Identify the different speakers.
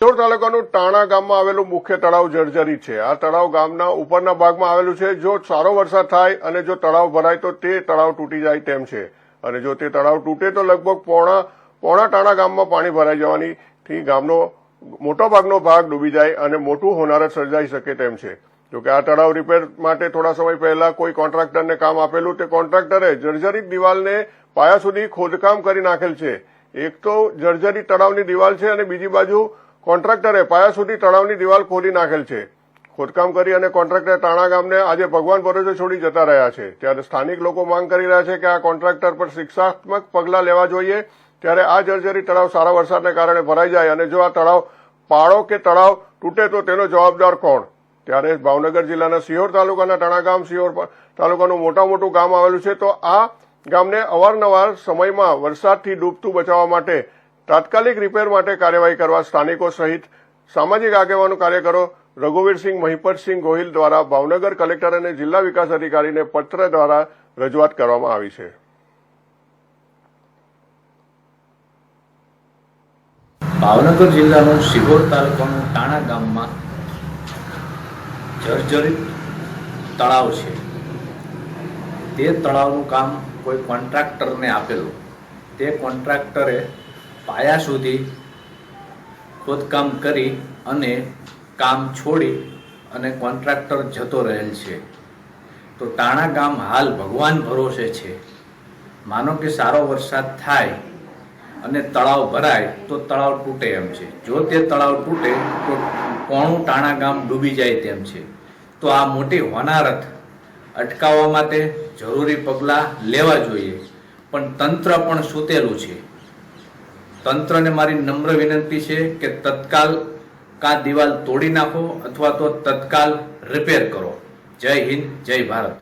Speaker 1: સિહોર તાલુકાનું ટાણા ગામમાં આવેલું મુખ્ય તળાવ જર્જરિત છે. આ તળાવ ગામના ઉપરના ભાગમાં આવેલું છે. જો સારો વરસાદ થાય અને જો તળાવ ભરાય તો તે તળાવ તૂટી જાય તેમ છે. અને જો તે તળાવ તૂટે તો લગભગ પોણા પોણા ટાણા ગામમાં પાણી ભરાઈ જવાનીથી ગામનો મોટો ભાગનો ભાગ ડૂબી જાય અને મોટું હોનારત સર્જાઈ શકે તેમ છે. જોકે આ તળાવ રિપેર માટે થોડા સમય પહેલા કોઈ કોન્ટ્રાક્ટરને કામ આપેલું તે કોન્ટ્રાક્ટરે જર્જરિત દિવાલને પાયા સુધી ખોદકામ કરી નાખેલ છે. એક તો જર્જરિત તળાવની દિવાલ છે અને બીજી બાજુ કોન્ટ્રાક્ટરે પાયા સુધી તળાવની દિવાલ ખોલી નાખેલ છે. ખોદકામ કરી અને કોન્ટ્રાક્ટર તાણા ગામને આજે ભગવાન ભરોસે છોડી જતા રહ્યા છે. ત્યારે સ્થાનિક લોકો માંગ કરી રહ્યા છે કે આ કોન્ટ્રાક્ટર પર શિક્ષાત્મક પગલાં લેવા જોઈએ. ત્યારે આ જર્જરી તળાવ સારા વરસાદને કારણે ભરાઈ જાય અને જો આ તળાવ પાળો કે તળાવ તૂટે તો તેનો જવાબદાર કોણ? ત્યારે ભાવનગર જિલ્લાના સિહોર તાલુકાના ટાણા ગામ સિહોર તાલુકાનું મોટા મોટું ગામ આવેલું છે. તો આ ગામને અવારનવાર સમયમાં વરસાદથી ડૂબતું બચાવવા માટે તાત્કાલિક રિપેર માટે કાર્યવાહી કરવા સ્થાનિકો સહિત સામાજિક આગેવાનો કાર્યકરો રઘુવીરસિંહ, મહિપતસિંહ ગોહિલ દ્વારા ભાવનગર કલેક્ટર અને જિલ્લા વિકાસ અધિકારીને પત્ર દ્વારા રજૂઆત કરવામાં આવી છે.
Speaker 2: ભાવનગર જિલ્લાનું સિહોર તાલુકાનું ટાણા ગામમાં જર્જરિત તળાવ છે. તે તળાવનું કામ કોઈ કોન્ટ્રાક્ટરને આપેલું. તે કોન્ટ્રાક્ટરે પાયા સુધી ખોદકામ કરી અને કામ છોડી અને કોન્ટ્રાક્ટર જતો રહેલ છે. તો ટાણા ગામ હાલ ભગવાન ભરોસે છે. માનો કે સારો વરસાદ થાય અને તળાવ ભરાય, તો તળાવ તૂટે એમ છે. જો તે તળાવ તૂટે, તો કોણું ટાણા ગામ ડૂબી જાય તેમ છે. તો આ મોટી હોનારત અટકાવવા માટે જરૂરી પગલાં લેવા જોઈએ. પણ તંત્ર પણ સૂતેલું છે. તંત્રને મારી નમ્ર વિનંતી છે કે તત્કાલ કાં દિવાલ તોડી નાખો અથવા તો તત્કાલ રિપેર કરો. જય હિન્દ, જય ભારત.